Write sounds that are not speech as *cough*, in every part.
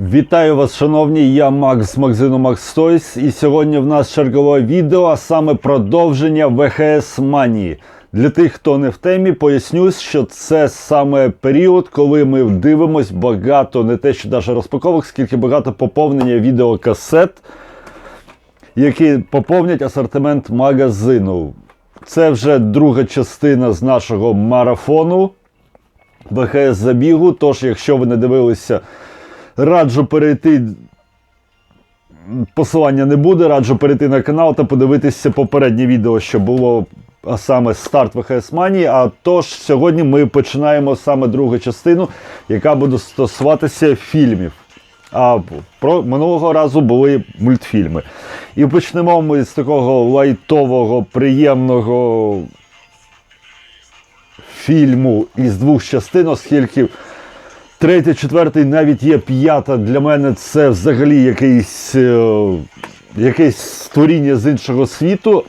Вітаю вас, шановні! Я Макс з магазину Max Toys і сьогодні в нас чергове відео, а саме продовження ВХС Манії. Для тих, хто не в темі, поясню, що це саме період, коли ми дивимось багато, не те, що навіть розпаковок, скільки багато поповнення відеокасет, які поповнять асортимент магазину. Це вже друга частина з нашого марафону ВХС забігу. Тож, якщо ви не дивилися, раджу перейти. Посилання не буде, раджу перейти на канал та подивитися попереднє відео, що було саме старт ВХС Манії. А тож сьогодні ми починаємо саме другу частину, яка буде стосуватися фільмів. А про минулого разу були мультфільми. І почнемо ми з такого лайтового, приємного фільму із двох частин, оскільки третя, четвертий, навіть є п'ята. Для мене це взагалі якийсь, е, якесь створіння з іншого світу.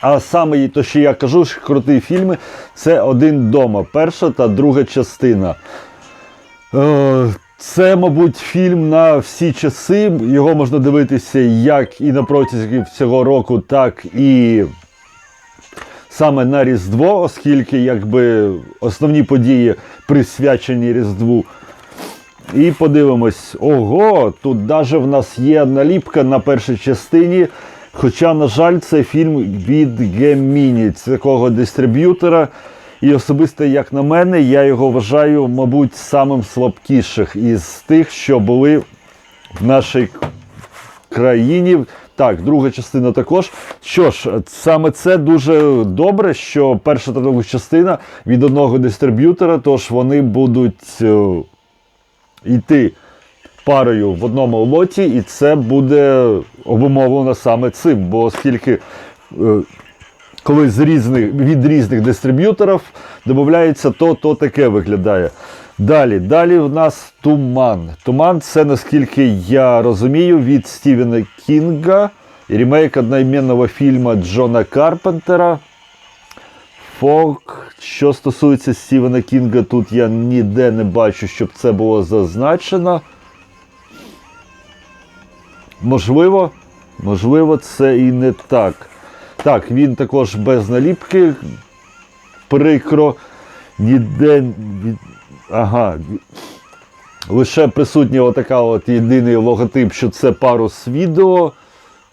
А саме то, що я кажу, що круті фільми, це один дома. Перша та друга частина. Е, Це, мабуть, фільм на всі часи. Його можна дивитися як і на протязі всього року, так і саме на Різдво, оскільки якби основні події присвячені Різдву. І подивимось, ого, тут навіть в нас є наліпка на першій частині. Хоча, на жаль, це фільм від це такого дистриб'ютора. І особисто, як на мене, я його вважаю, мабуть, самим слабкіших із тих, що були в нашій країні. Так, друга частина також. Що ж, саме це дуже добре, що перша та друга частина від одного дистриб'ютора, тож вони будуть е, йти парою в одному лоті, і це буде обумовлено саме цим. Бо оскільки е, коли з різних, від різних дистриб'юторів додається, то, то таке виглядає. Далі, далі в нас туман. Туман це, наскільки я розумію, від Стівена Кінга, ремейк одноіменного фільму Джона Карпентера. Фок, що стосується Стівена Кінга, тут я ніде не бачу, щоб це було зазначено. Можливо, можливо, це і не так. Так, він також без наліпки. Прикро. Ніде. Ага. Лише присутня отака от єдиний логотип, що це парус відео.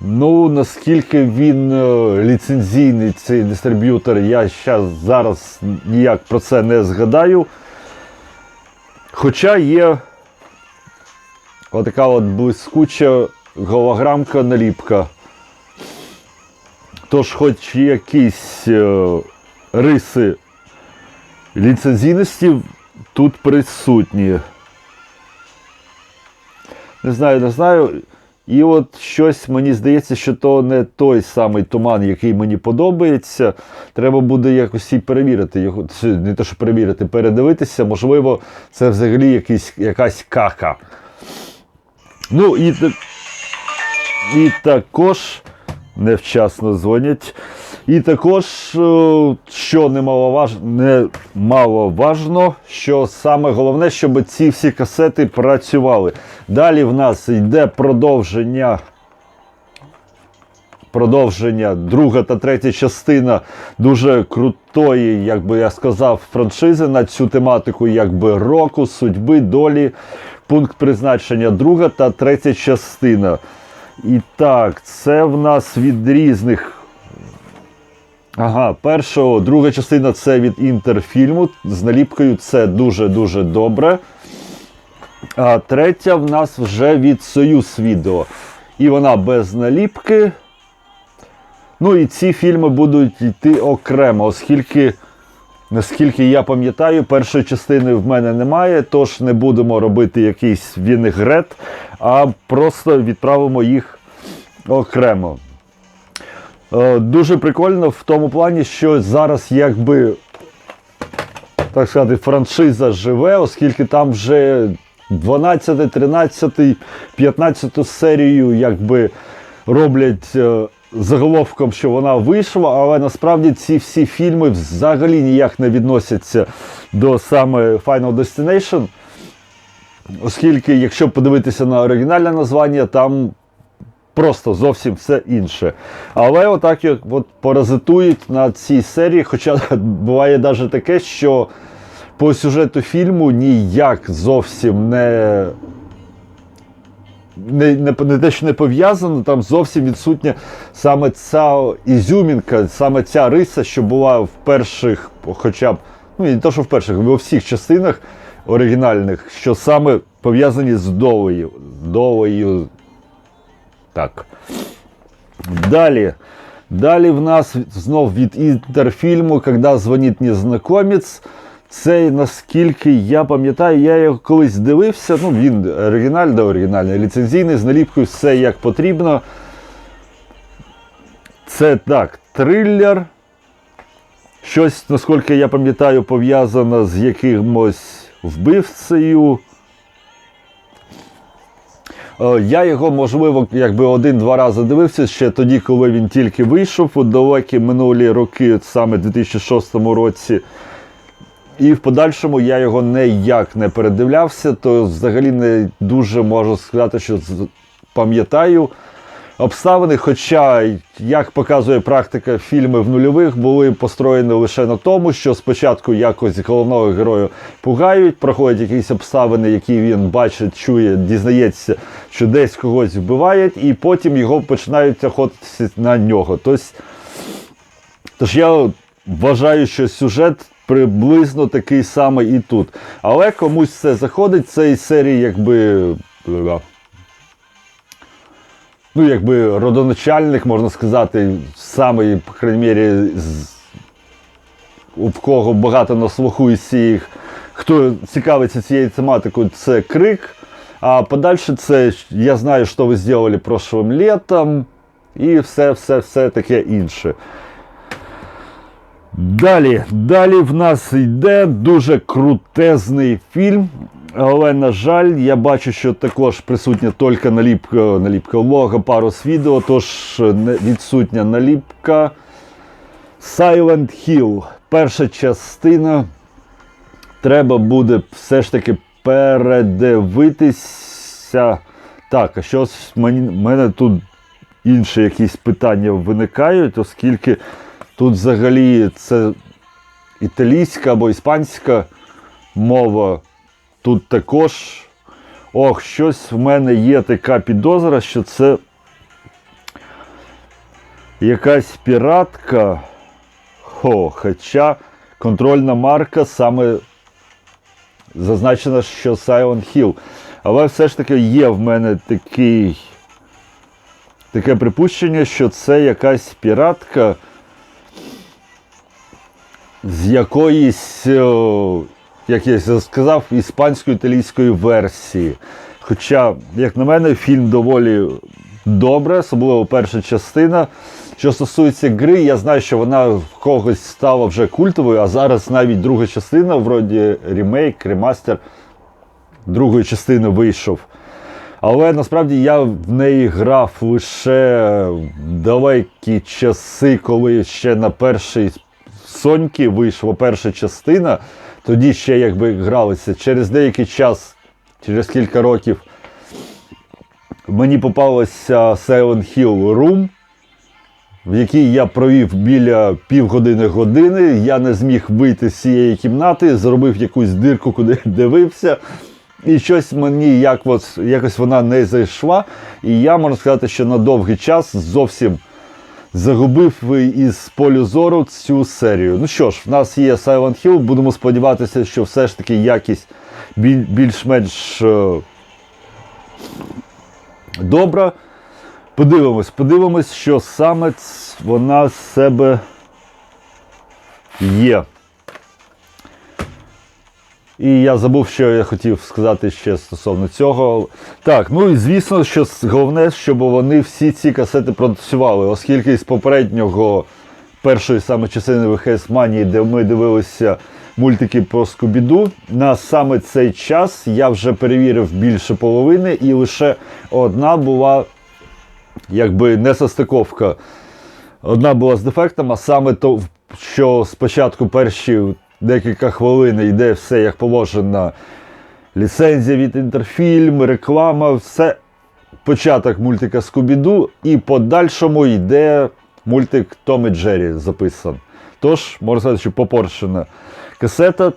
Ну, наскільки він е, ліцензійний, цей дистриб'ютор, я щас, зараз ніяк про це не згадаю. Хоча є отака от блискуча голограмка наліпка. Тож, хоч якісь е, риси ліцензійності тут присутні. Не знаю, не знаю. І от щось мені здається, що то не той самий туман, який мені подобається. Треба буде якось і перевірити його. Не те, що перевірити, передивитися. Можливо, це взагалі якийсь, якась кака. Ну і, і також невчасно дзвонять. І також, е, що немаловаж... немаловажно, що саме головне, щоб ці всі касети працювали. Далі в нас йде продовження. Продовження, друга та третя частина дуже крутої, як би я сказав, франшизи на цю тематику, якби року, судьби, долі, пункт призначення, друга та третя частина. І так, це в нас від різних. Ага, першого, друга частина це від інтерфільму. З наліпкою це дуже-дуже добре. А третя в нас вже від Союз відео. І вона без наліпки. Ну і ці фільми будуть йти окремо, оскільки, наскільки я пам'ятаю, першої частини в мене немає, тож не будемо робити якийсь вінегрет, а просто відправимо їх окремо. Е, Дуже прикольно в тому плані, що зараз якби так сказати, франшиза живе, оскільки там вже 12, 13, 15 серію якби роблять е, заголовком, що вона вийшла, але насправді ці всі фільми взагалі ніяк не відносяться до саме Final Destination. Оскільки, якщо подивитися на оригінальне названня, там просто зовсім все інше. Але отак як от паразитують на цій серії, хоча *laughs* буває навіть таке, що по сюжету фільму ніяк зовсім не. Не, не, не те, що не пов'язано, там зовсім відсутня саме ця ізюмінка, саме ця риса, що була в перших, хоча б, ну і не то, що в перших, в всіх частинах оригінальних, що саме пов'язані з Довою. З Довою. Так. Далі. Далі в нас знов від інтерфільму, коли дзвонить незнайомець. Це наскільки я пам'ятаю, я його колись дивився. Ну, він оригінальний, да, оригінальний, ліцензійний, з наліпкою все як потрібно. Це так, трилер. Щось, наскільки я пам'ятаю, пов'язано з якимось вбивцею. Е, Я його, можливо, якби один-два рази дивився ще тоді, коли він тільки вийшов у далекі минулі роки, саме в 2006 році. І в подальшому я його ніяк не передивлявся, то взагалі не дуже можу сказати, що пам'ятаю обставини. Хоча, як показує практика, фільми в нульових були построєні лише на тому, що спочатку якось головного героя пугають, проходять якісь обставини, які він бачить, чує, дізнається, що десь когось вбивають, і потім його починають охотитися на нього. Тобто, Тож я вважаю, що сюжет приблизно такий самий і тут. Але комусь це заходить, це із серії, якби. е, Ну, якби родоначальник, можна сказати, самий, по крайній мірі, з, у кого багато на слуху із цих, хто цікавиться цією тематикою, це крик. А подальше це я знаю, що ви зробили прошлым літом, і все, все, все таке інше. Далі, далі в нас йде дуже крутезний фільм. Але, на жаль, я бачу, що також присутня тільки наліпка, наліпка лого, парус відео, тож відсутня наліпка. Silent Hill. Перша частина. Треба буде все ж таки передивитися. Так, а щось в мене тут інші якісь питання виникають, оскільки тут взагалі це італійська або іспанська мова. Тут також. Ох, щось в мене є така підозра, що це якась піратка. Хо, хоча контрольна марка саме зазначена, що Silent Hill. Але все ж таки є в мене такий, таке припущення, що це якась піратка з якоїсь, о, як я сказав, іспансько-італійської версії. Хоча, як на мене, фільм доволі добре, особливо перша частина. Що стосується гри, я знаю, що вона в когось стала вже культовою, а зараз навіть друга частина, вроді ремейк, ремастер другої частини вийшов. Але насправді я в неї грав лише в далекі часи, коли ще на першій Соньки вийшла перша частина. Тоді ще якби гралися. Через деякий час, через кілька років, мені попалося Silent Hill Room, в якій я провів біля півгодини години. Я не зміг вийти з цієї кімнати, зробив якусь дирку, куди дивився. І щось мені як от, якось вона не зайшла. І я можу сказати, що на довгий час зовсім загубив із полю зору цю серію. Ну що ж, в нас є Silent Hill, будемо сподіватися, що все ж таки якість більш-менш е, добра. Подивимось, подивимось, що саме вона з себе є. І я забув, що я хотів сказати ще стосовно цього. Так, ну і звісно, що головне, щоб вони всі ці касети працювали, оскільки з попереднього першої саме частини ВХС Манії, де ми дивилися мультики про Скубіду, на саме цей час я вже перевірив більше половини, і лише одна була якби несостиковка. Одна була з дефектом, а саме то, що спочатку перші декілька хвилин йде все як положено ліцензія від Інтерфільм, реклама, все. Початок мультика Скубіду і подальшому йде мультик Том і Джері записан. Тож, можна сказати, що попорчена касета.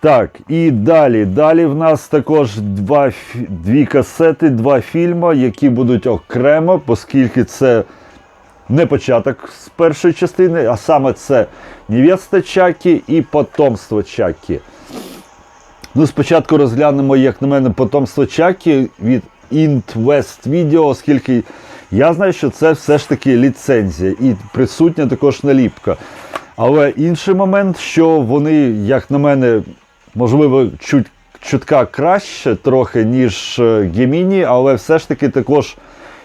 Так, і далі. Далі в нас також два, дві касети, два фільми, які будуть окремо, оскільки це не початок з першої частини, а саме це Невеста Чакі і Потомство Чакі. Ну, спочатку розглянемо, як на мене, потомство Чакі від Int West Video, оскільки я знаю, що це все ж таки ліцензія і присутня також наліпка. Але інший момент, що вони, як на мене, можливо, чуть, чутка краще трохи, ніж Геміні, але все ж таки також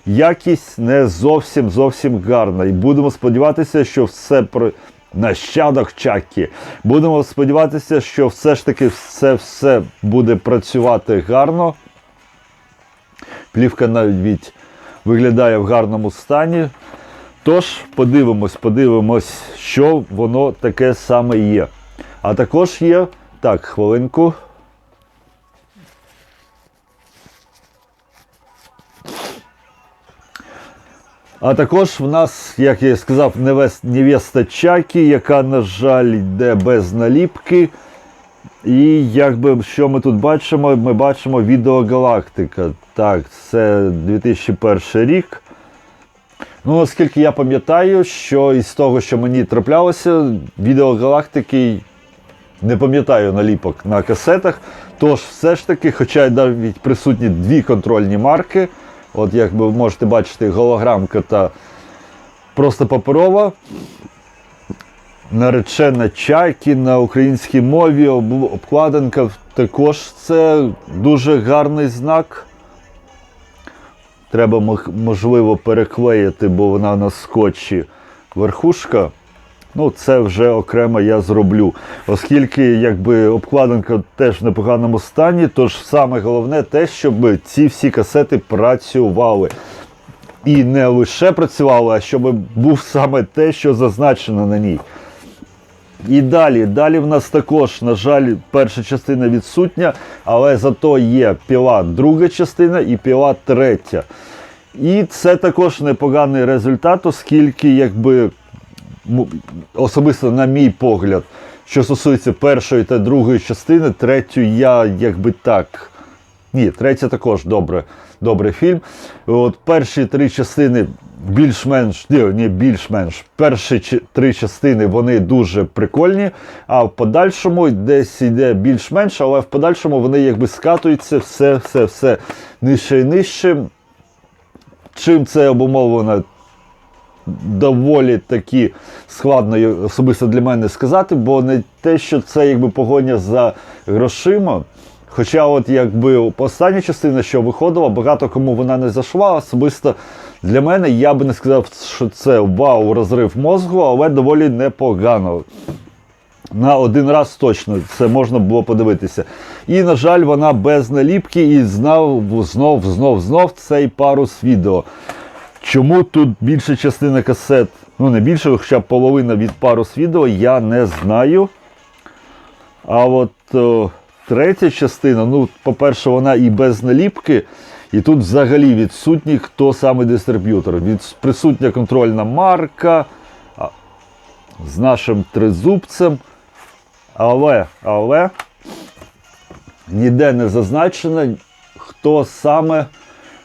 якість не зовсім зовсім гарна. І будемо сподіватися, що все про нащадок Чакі. Будемо сподіватися, що все ж таки все, все буде працювати гарно. Плівка навіть виглядає в гарному стані. Тож, подивимось, подивимось, що воно таке саме є. А також є. Так, хвилинку. А також в нас, як я і сказав, невес- невеста Чакі, яка, на жаль, йде без наліпки. І якби що ми тут бачимо? Ми бачимо відеогалактика. Так, це 2001 рік. Ну, оскільки я пам'ятаю, що із того, що мені траплялося, відеогалактики не пам'ятаю наліпок на касетах. Тож, все ж таки, хоча навіть присутні дві контрольні марки. От як ви можете бачити, голограмка та просто паперова. Наречена чайки на українській мові, об- обкладинка також це дуже гарний знак. Треба можливо переклеїти, бо вона на скотчі верхушка. Ну, це вже окремо я зроблю. Оскільки якби обкладинка теж в непоганому стані, тож саме головне те, щоб ці всі касети працювали. І не лише працювали, а щоб був саме те, що зазначено на ній. І далі, далі в нас також, на жаль, перша частина відсутня, але зато є піла друга частина і піла третя. І це також непоганий результат, оскільки, якби особисто на мій погляд, що стосується першої та другої частини, третю я якби так. Ні, третя також добре, добрий фільм. От перші три частини більш-менш, ні, ні, більш-менш. Перші три частини вони дуже прикольні, а в подальшому десь йде більш-менш, але в подальшому вони якби скатуються все, все, все нижче і нижче. Чим це обумовлено? Доволі таки складно особисто для мене сказати, бо не те, що це якби погоня за грошима. Хоча, от якби остання частина, що виходила, багато кому вона не зайшла, особисто для мене я би не сказав, що це вау, розрив мозку, але доволі непогано. На один раз точно це можна було подивитися. І, на жаль, вона без наліпки і знав знов, знов, знов цей парус відео. Чому тут більша частина касет, ну не більше, хоча половина від парус відео, я не знаю. А от о, третя частина, ну, по-перше, вона і без наліпки, і тут взагалі відсутній хто саме дистриб'ютор. Присутня контрольна марка з нашим тризубцем. Але, але ніде не зазначено, хто саме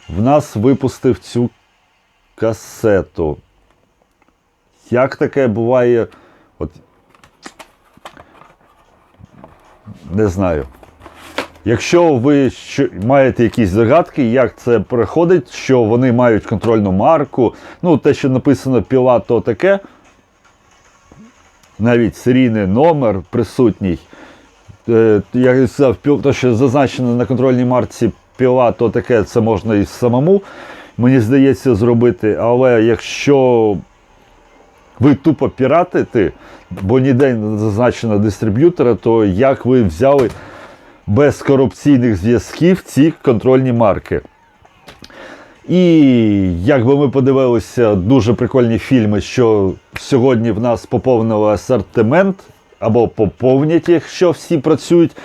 в нас випустив цю касету. Як таке буває? От, не знаю. Якщо ви маєте якісь загадки, як це проходить, що вони мають контрольну марку, ну те, що написано піла, то таке, навіть серійний номер присутній. Е, Як сказав, то, що зазначено на контрольній марці піла, то таке це можна і самому, мені здається, зробити. Але якщо ви тупо піратите, бо ніде не зазначено дистриб'ютора, то як ви взяли без корупційних зв'язків ці контрольні марки? І якби ми подивилися дуже прикольні фільми, що сьогодні в нас поповнили асортимент або поповнять, якщо всі працюють.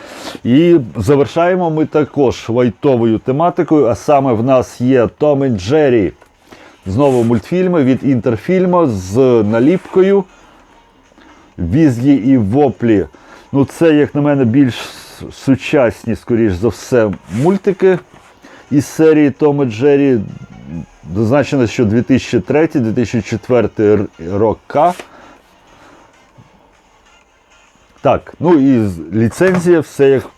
І завершаємо ми також лайтовою тематикою, а саме в нас є Том і Джері. Знову мультфільми від Інтерфільма з наліпкою. Візлі і воплі. Ну, це, як на мене, більш сучасні, скоріш за все, мультики із серії Том і Джері. Зазначено, що 2003-2004 рока. Так, ну і ліцензія, все як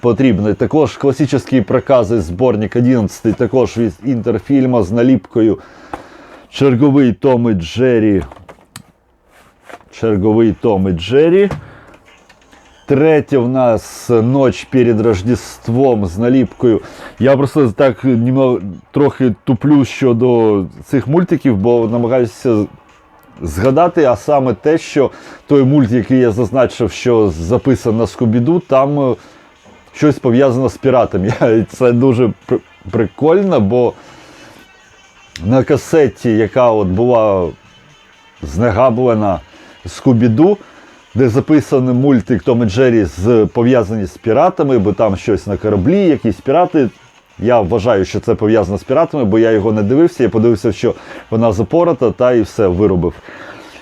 потрібно. Також класичні прокази, зборник 11, також від інтерфільма з наліпкою. Черговий Том і Джері. Черговий Том і Джері. Третє в нас Ноч перед Рождеством з наліпкою. Я просто так трохи туплю щодо цих мультиків, бо намагаюся згадати, а саме те, що той мульт, який я зазначив, що записано на Скобіду, там е, щось пов'язано з піратами. *laughs* Це дуже прикольно, бо на касеті, яка от була знегаблена Скубіду, де записаний мультик Том і Джері з пов'язані з піратами, бо там щось на кораблі, якісь пірати. Я вважаю, що це пов'язано з піратами, бо я його не дивився. Я подивився, що вона запорота, та і все виробив.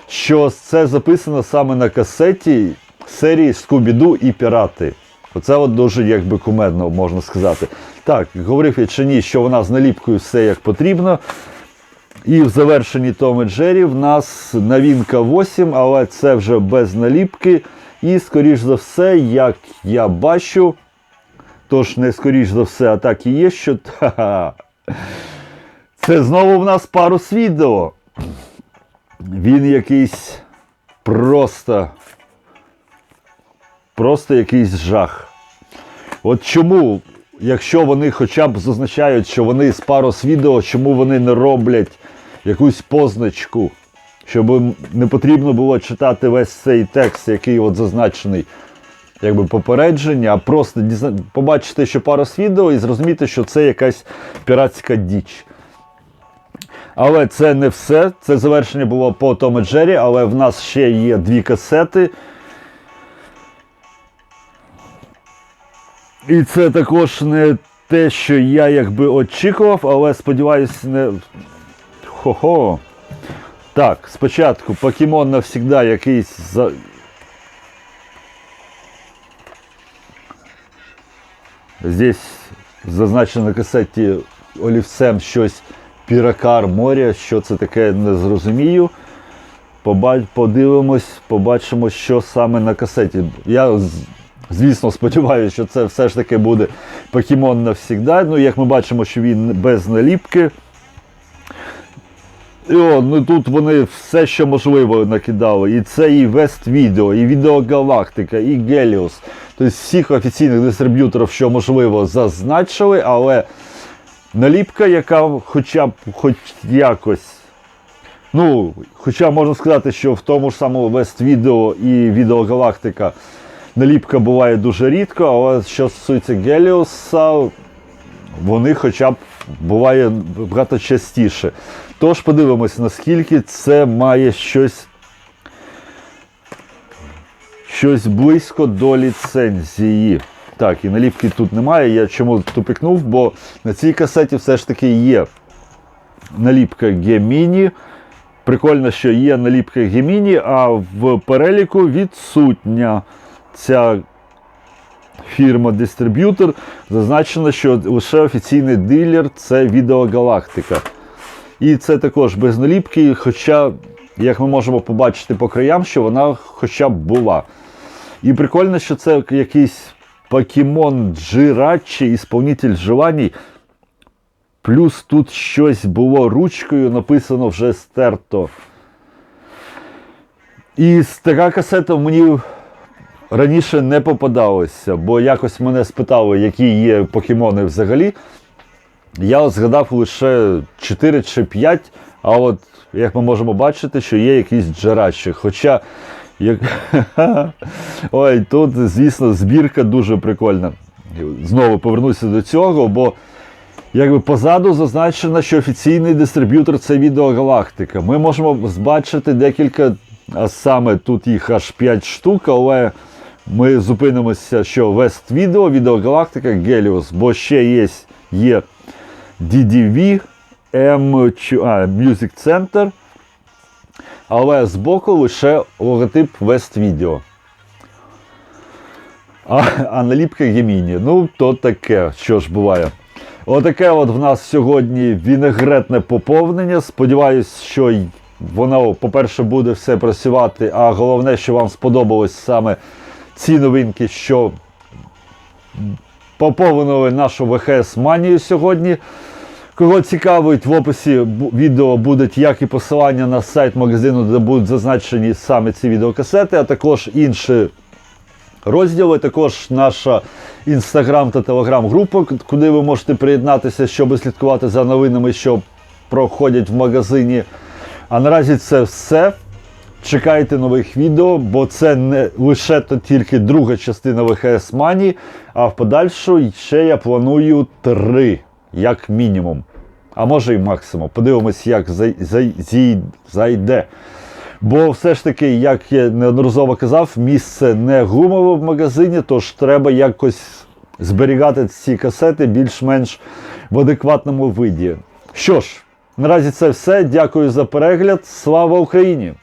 Що це записано саме на касеті серії Скубіду і Пірати. Оце от дуже якби кумедно можна сказати. Так, говорив я чи ні, що вона з наліпкою все як потрібно. І в завершенні Том Джері в нас новинка 8, але це вже без наліпки. І, скоріш за все, як я бачу, тож не скоріш за все, а так і є, що та, це знову в нас парус відео. Він якийсь просто, просто якийсь жах. От чому, якщо вони хоча б зазначають, що вони з парус відео, чому вони не роблять якусь позначку, щоб не потрібно було читати весь цей текст, який от зазначений якби попередження, а просто побачити, що парус відео і зрозуміти, що це якась піратська діч. Але це не все. Це завершення було по Том і Джері, але в нас ще є дві касети. І це також не те, що я якби очікував, але сподіваюся, не. Хо-хо. Так, спочатку покемон навсігда якийсь Здесь зазначено на касеті олівцем щось Піракар моря. Що це таке, не зрозумію. Подивимось, побачимо, що саме на касеті. Я, звісно, сподіваюся, що це все ж таки буде покемон навсігда. Ну, як ми бачимо, що він без наліпки. О, ну тут вони все, що можливо, накидали. І це і Вест Відео, і Відеогалактика, і Геліус. Тобто всіх офіційних дистриб'юторів, що можливо, зазначили, але наліпка, яка хоча б хоч якось. Ну, хоча можна сказати, що в тому ж самому Вест Відео і Відеогалактика наліпка буває дуже рідко, але що стосується Геліуса, вони хоча б буває багато частіше. Тож подивимось, наскільки це має щось, щось близько до ліцензії. Так, і наліпки тут немає. Я чому тупикнув, бо на цій касеті все ж таки є наліпка G-Mini. Прикольно, що є наліпка G-Mini, а в переліку відсутня ця фірма-дистриб'ютор. Зазначено, що лише офіційний дилер це Відеогалактика. І це також без наліпки, хоча, як ми можемо побачити по краям, що вона хоча б була. І прикольно, що це якийсь покемон Джирачі, ісполнитель желаній. Плюс тут щось було ручкою, написано вже стерто. І така касета мені раніше не попадалося, бо якось мене спитали, які є покемони взагалі. Я згадав лише 4 чи 5, а от як ми можемо бачити, що є якісь джерачі. Хоча, як... *laughs* ой, тут, звісно, збірка дуже прикольна. Знову повернуся до цього, бо якби позаду зазначено, що офіційний дистриб'ютор це відеогалактика. Ми можемо бачити декілька А саме тут їх аж 5 штук, але ми зупинимося, що West Video, Відеогалактика, Gelios, бо ще є, є DDV, M, а, Music Center, але збоку лише логотип West Video. А, а наліпка Gemini. Ну, то таке, що ж буває. Отаке от в нас сьогодні вінегретне поповнення. Сподіваюсь, що воно, по-перше, буде все працювати, а головне, що вам сподобалось саме ці новинки, що поповнили нашу ВХС манію сьогодні. Кого цікавить, в описі відео будуть як і посилання на сайт магазину, де будуть зазначені саме ці відеокасети, а також інші розділи. Також наша інстаграм та телеграм-група, куди ви можете приєднатися, щоб слідкувати за новинами, що проходять в магазині. А наразі це все. Чекайте нових відео, бо це не лише то тільки друга частина ВХС Мані, а в подальшу ще я планую три, як мінімум. А може і максимум. Подивимось, як зай, зай, зайде. Бо все ж таки, як я неодноразово казав, місце не гумове в магазині, тож треба якось зберігати ці касети більш-менш в адекватному виді. Що ж, наразі це все. Дякую за перегляд. Слава Україні!